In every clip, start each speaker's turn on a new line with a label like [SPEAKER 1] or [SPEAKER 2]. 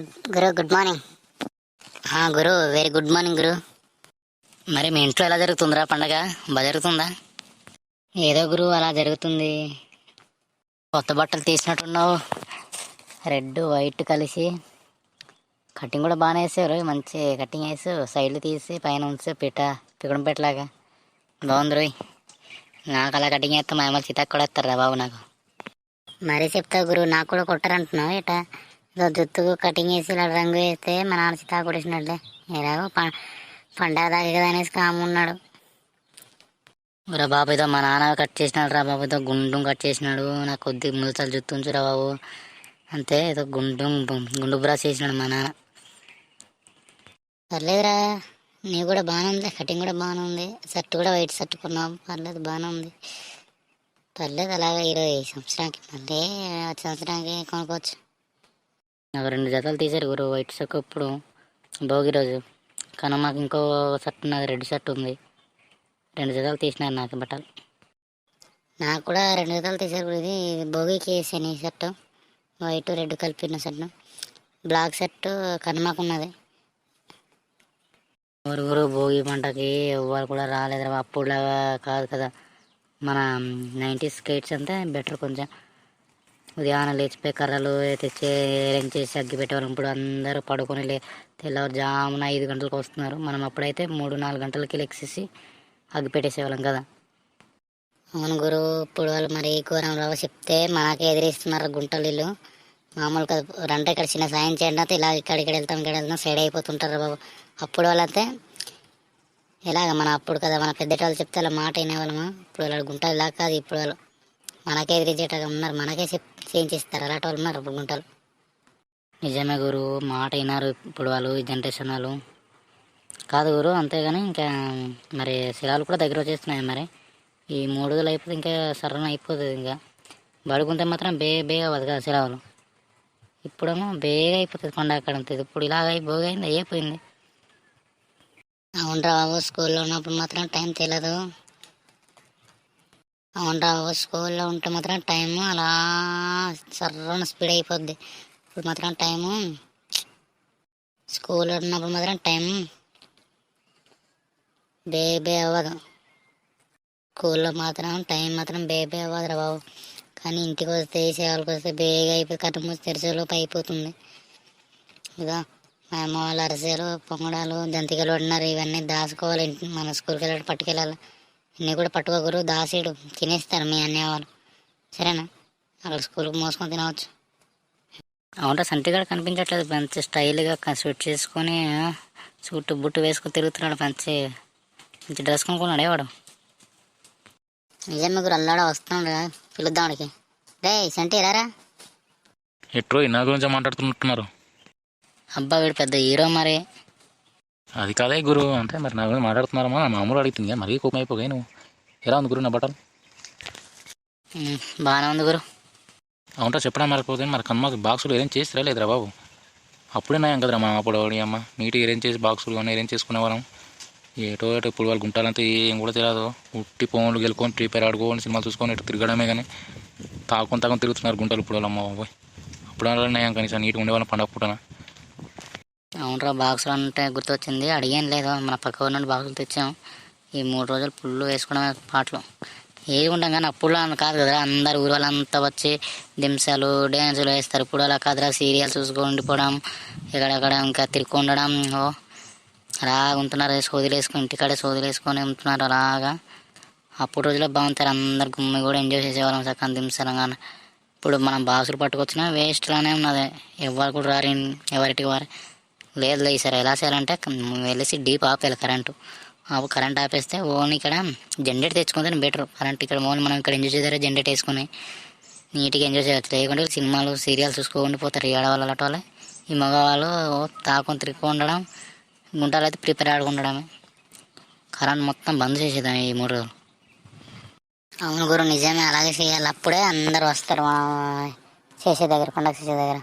[SPEAKER 1] గురు good morning గురు very good morning గురు. మరి మీ ఇంట్లో ఎలా జరుగుతుందిరా పండగ? బాగా జరుగుతుందా? ఏదో గురు అలా జరుగుతుంది. కొత్త బట్టలు తీసినట్టున్నావు. రెడ్ వైట్ కలిసి. కటింగ్ కూడా బాగానే వేసారు మంచి కటింగ్ వేసి సైడ్లు తీసి పైన ఉంచి పిట పికడం పెట్టలాగా. బాగుంది రోయ్. నాకు అలా కటింగ్ వేస్తే మా అమ్మ చితాకు కూడా వేస్తారా బాబు నాకు. మరీ చెప్తా గురు నాకు కూడా కొట్టారంటున్నావు ఇట ఏదో జుత్తుకు కటింగ్ వేసి ఇలా రంగు వేస్తే మా నాన్న చితా కొట్టేసినట్లే. ఎలాగో ప పండగ దాకా కదా అనేసి కాము ఉన్నాడు. రా బాబు ఏదో మా నాన్న కట్ చేసినాడు రా బాబు ఏదో గుండు కట్ చేసినాడు. నాకు కొద్ది ముడతలు జుత్తు ఉంచురా బాబు. అంతే ఏదో గుండు గుండు బ్రాస్ చేసినాడు మా నాన్న. పర్లేదురా నీ కూడా బాగానే ఉంది కటింగ్ కూడా బాగానే ఉంది. షర్ట్ కూడా వైట్ షర్ట్ కొన్నావు పర్లేదు బాగానే ఉంది. పర్లేదు అలాగే ఇరవై సంవత్సరానికి మళ్ళీ వచ్చే సంవత్సరానికి కొనుక్కోవచ్చు. నాకు రెండు జతలు తీశారు గురు వైట్ షర్ట్ ఇప్పుడు భోగి రోజు. కానీ మాకు ఇంకో షర్ట్ ఉన్నది రెడ్ షర్ట్ ఉంది. రెండు జతలు తీసినారు నాకు బట్టలు. నాకు కూడా రెండు జతలు తీశారు గురు. ఇది. భోగికి వేసాను ఈ షర్ట్. వైట్ రెడ్ కలిపిన షర్ట్. బ్లాక్ షర్ట్ కనుమకు ఉన్నది. ఊరుగురు భోగి పంటకి ఎవ్వరు కూడా రాలేదు అప్పుడులాగా కాదు కదా. మన నైంటీ స్కేట్స్ అంతే బెటర్ కొంచెం. ఉదయాన్నే లేచిపోయి కర్రలు తెచ్చి అరేంజ్ చేసి అగ్గి పెట్టేవాళ్ళం. ఇప్పుడు అందరూ పడుకొని లే తెల్లవారుజామున ఐదు గంటలకు వస్తున్నారు. మనం అప్పుడైతే మూడు నాలుగు గంటలకి లెక్సేసి అగ్గి పెట్టేసేవాళ్ళం కదా. అవును గురు ఇప్పుడు వాళ్ళు మరి ఘోరం రావు. చెప్తే మనకే ఎదిరిస్తున్నారు గుంటలు ఇల్లు మామూలు కదా. రంటే ఇక్కడ చిన్న సాయం చేయండి అయితే ఇలా ఇక్కడ ఇక్కడ వెళ్తాం ఇక్కడ వెళ్తాం సైడ్ అయిపోతుంటారు బాబు. అప్పుడు వాళ్ళైతే ఎలాగ మన అప్పుడు కదా మన పెద్దటి వాళ్ళు చెప్తే అలా మాట వినేవాళ్ళము? ఇప్పుడు వాళ్ళు గుంటలు ఇలా కాదు. ఇప్పుడు వాళ్ళు మనకే ఎదిరించేటగా ఉన్నారు. మనకే చేయించేస్తారు. అలాంటి వాళ్ళు ఉన్నారు ఇప్పుడు గుంటలు. నిజమే గురు. మాట విన్నారు ఇప్పుడు వాళ్ళు ఈ జనరేషన్ వాళ్ళు. కాదు గురు అంతేగాని ఇంకా మరి శిలాలు కూడా దగ్గర వచ్చేస్తున్నాయి మరి. ఈ మూడు రోజులు అయిపోతే ఇంకా సరళం అయిపోతుంది ఇంకా. బడుకుంటే మాత్రం బే బేగా అవ్వదు కదా శిలాలు. ఇప్పుడేమో బేగా అయిపోతుంది పండగ అక్కడ ఉంటుంది ఇప్పుడు ఇలాగ అయింది అయిపోయింది. అవునరా బాబు స్కూల్లో ఉన్నప్పుడు మాత్రం టైం తెలియదు. అవునరా స్కూల్లో ఉంటే మాత్రం టైము అలా సర్రన స్పీడ్ అయిపోద్ది. ఇప్పుడు మాత్రం టైము స్కూల్లో ఉన్నప్పుడు మాత్రం టైం బేబే అవ్వదు. స్కూల్లో మాత్రం టైం మాత్రం బేబే అవ్వదురా బాబు. కానీ ఇంటికి వస్తే సేవలకు వస్తే బేగా అయిపోయి కట్టం మూసి తెరిచేలోపు అయిపోతుంది. ఇక మా అమ్మ వాళ్ళు అరిసెలు పొంగడాలు జంతికలు ఉన్నారు ఇవన్నీ దాచుకోవాలి మన స్కూల్కి వెళ్ళి పట్టుకెళ్ళాలి. ఇన్ని కూడా పట్టుకోకూరు దాసేడు తినేస్తారు మీ అన్నయ్య వాళ్ళు. సరేనా? అక్కడ స్కూల్కి మోసుకొని తినవచ్చు. అవునా సంటిగాడు కనిపించట్లేదు మంచి స్టైల్గా స్వెట్ చేసుకొని సూట్ బుట్టు వేసుకొని తిరుగుతున్నాడు మంచి మంచి డ్రెస్ కొనుక్కున్నాడు వాడు. నిజం ముగ్గురు అల్లాడ వస్తున్నాడు పిలుద్దానికి రే సంటి రారా?
[SPEAKER 2] ఎట్రో నా గురించి మాట్లాడుతున్నట్టున్నారు.
[SPEAKER 1] అబ్బా వీడు పెద్ద హీరో మరి.
[SPEAKER 2] అది కాదే గురు అంటే మరి నా గురించి మాట్లాడుతున్నారమ్మా? నా మామూలు అడుగుతుంది మరీ కోపం అయిపోయి నువ్వు. ఎలా ఉంది గురు నా బట్టలు?
[SPEAKER 1] బాగానే ఉంది గురు.
[SPEAKER 2] అవుంటా చెప్పడం మరకపోతే మరి కన్మాకి బాక్సులు అరేంజ్ చేసి లేదురా బాబు. అప్పుడే నయం కదరా మా అప్పుడు అమ్మ. నీట్గా అరేంజ్ చేసి బాక్సులు కానీ అరేంజ్ చేసుకునేవాళ్ళం ఏటో ఏటో ఇప్పుడు వాళ్ళు గుంటాలంటే ఏం కూడా తెలియదు. ఉట్టి ఫోన్లు గెలుకొని ఫైర్ ఆడుకోని సినిమాలు చూసుకొని ఇటు తిరగడమే కానీ తాకొని తాకొని తిరుగుతున్నారు గుంటలు ఇప్పుడు వాళ్ళు అమ్మ బాబోయ్. అప్పుడు అలా నయం కనీసం నీట్గా ఉండేవాళ్ళం పండగ పూటన.
[SPEAKER 1] అవునరా బాక్సులు అంటే గుర్తొచ్చింది. అడిగేం లేదు మన పక్క ఊరి నుండి బాక్సులు తెచ్చాం. ఈ మూడు రోజులు పుల్లు వేసుకోవడమే పాటలు. ఏది ఉంటాం కానీ అప్పుడు అంత కాదు కదా అందరు ఊరు వాళ్ళంతా వచ్చి దింసాలు డ్యాన్సులు వేస్తారు. ఇప్పుడు అలా కాదురా సీరియల్స్ చూసుకొని ఉండిపోవడం ఎక్కడెక్కడ ఇంకా తిరుక్కు ఉండడం. ఓ అలాగ ఉంటున్నారు. సోదులు వేసుకొని ఇంటికాడే సోదులు వేసుకొని ఉంటున్నారు అలాగా. అప్పుడు రోజుల్లో బాగుంటారు. అందరు గుమ్మి కూడా ఎంజాయ్ చేసేవాళ్ళం సక్కని దింసలం కానీ ఇప్పుడు మనం బాక్సులు పట్టుకొచ్చినా వేస్ట్లోనే ఉన్నది. ఎవరు కూడా రారు ఎవరికి వారు లేదు ఈసారి ఎలా చేయాలంటే వెళ్ళేసి డీప్ ఆపేయాలి కరెంటు. ఆపు కరెంట్ ఆపేస్తే ఓన్లీ ఇక్కడ జనరేట్ తెచ్చుకుంటే బెటర్. కరెంట్ ఇక్కడ ఓన్లీ మనం ఇక్కడ ఎంజాయ్ చేసారే జనరేట్ వేసుకుని నీట్గా ఎంజాయ్ చేయొచ్చు. లేకుంటే సినిమాలు సీరియల్స్ చూసుకోండి పోతారు ఈ ఆడవాళ్ళు అలాంటి వాళ్ళే. ఈ మగవాళ్ళు తాకుని తిరిగి ఉండడం గుంటలు అయితే ప్రిపేర్ ఆడుకుండడమే కరెంట్ మొత్తం బంద్ చేసేదాం ఈ మూడు రోజులు. అవును గురు నిజమే. అలాగే చేయాలి. అప్పుడే అందరు వస్తారు. మనం చేసే దగ్గర పండగ చేసే దగ్గర.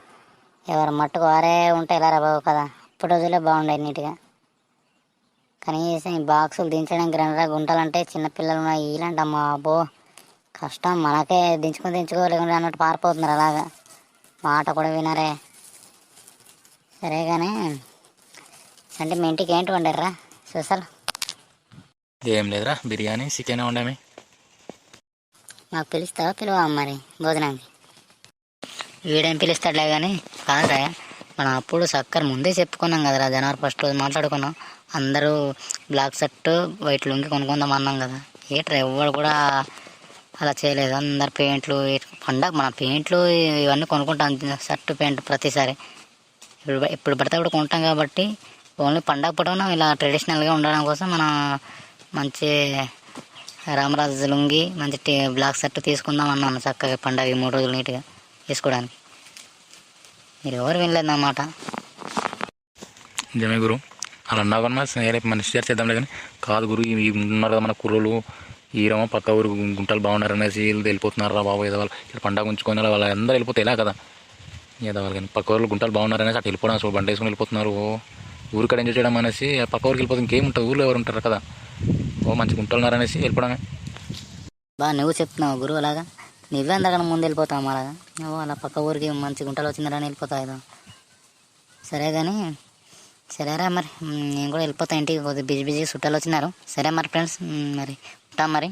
[SPEAKER 1] ఎవరు మట్టుకు వారే ఉంటే ఎలా రా బాబు కదా. అప్పుడు రోజులే బాగుండేది నీట్గా. కనీసం ఈ బాక్సులు దించడానికి గ్రైండర్ గుంటాలంటే చిన్నపిల్లలు ఉన్నాయి ఇలాంటి అమ్మా అబ్బో కష్టం మనకే దించుకొని దించుకోలేకుండా అన్నట్టు పారిపోతున్నారు అలాగా. మాట కూడా వినరే. సరే కానీ అంటే మీ ఇంటికి ఏంటి వండారా స్పెషల్?
[SPEAKER 2] ఏం లేదురా బిర్యానీ చికెన్ వండామే.
[SPEAKER 1] మాకు పిలుస్తావా పిలువా మరి భోజనానికి? వీడేం పిలుస్తాడులే కానీ కాదురా. మనం అప్పుడు సక్కర్ ముందే చెప్పుకున్నాం కదరా జనవరి ఫస్ట్ రోజు మాట్లాడుకున్నాం. అందరూ బ్లాక్ షర్ట్ వైట్ లుంగి కొనుక్కుందాం అన్నాం కదా. ఏట్రా ఎవ్వరు కూడా అలా చేయలేదు. అందరు పెయింట్లు పండగ మన పెయింట్లు ఇవన్నీ కొనుక్కుంటాం. షర్ట్ పెయింట్ ప్రతిసారి. ఇప్పుడు ఇప్పుడు పడితే అప్పుడు కొంటాం కాబట్టి ఓన్లీ పండగ పూటన ఇలా ట్రెడిషనల్గా ఉండడం కోసం మనం మంచి రామరాజు లుంగి మంచి టీ బ్లాక్ షర్ట్ తీసుకుందాం అన్నాను చక్కగా పండగ ఈ మూడు రోజులు నీట్గా వేసుకోవడానికి. మీరు ఎవరు వినలేదు అన్నమాట
[SPEAKER 2] నిజమే గురు. అలా అన్నా కానీ మరి సరే మనిషి షేర్ చేద్దాంలే కానీ కాదు గురు ఇవి ఉన్నారు కదా మన కుర్రోలు ఈరమో పక్క ఊరు గుంటలు బాగున్నారు అనేసి వీళ్ళు వెళ్ళిపోతున్నారు రా బాబు ఏదో వాళ్ళు ఇక్కడ పండగ ఉంచుకొని వాళ్ళ అందరూ వెళ్ళిపోతే ఎలా కదా? ఏదో వాళ్ళు కానీ పక్క ఊరు గుంటలు బాగున్నారు అనేసి అటు వెళ్ళిపోవడం అసలు బండి వేసుకొని వెళ్ళిపోతున్నారు. ఓ ఊరు కడ ఎంజాయ్ చేయడం అనేసి పక్క ఊరికి వెళ్ళిపోతే ఇంకేముంటుంది ఊళ్ళో ఎవరు ఉంటారు కదా? ఓ మంచి గుంటలు ఉన్నారు అనేసి వెళ్ళిపోవడమే.
[SPEAKER 1] బా నువ్వు చెప్తున్నావు గురువు అలాగా? నువ్వే అందరికన్నా ముందు వెళ్ళిపోతావు అలాగా నువ్వు అలా పక్క ఊరికి మంచి గుంటలు వచ్చిందని వెళ్ళిపోతావు ఏదో. సరే కానీ సరేరా మరి. నేను కూడా వెళ్ళిపోతా ఇంటికి కొద్దిగా బిజీ బిజీ చుట్టాలు వచ్చినారు. సరే మరి ఫ్రెండ్స్ మరి ఉంటాం మరి.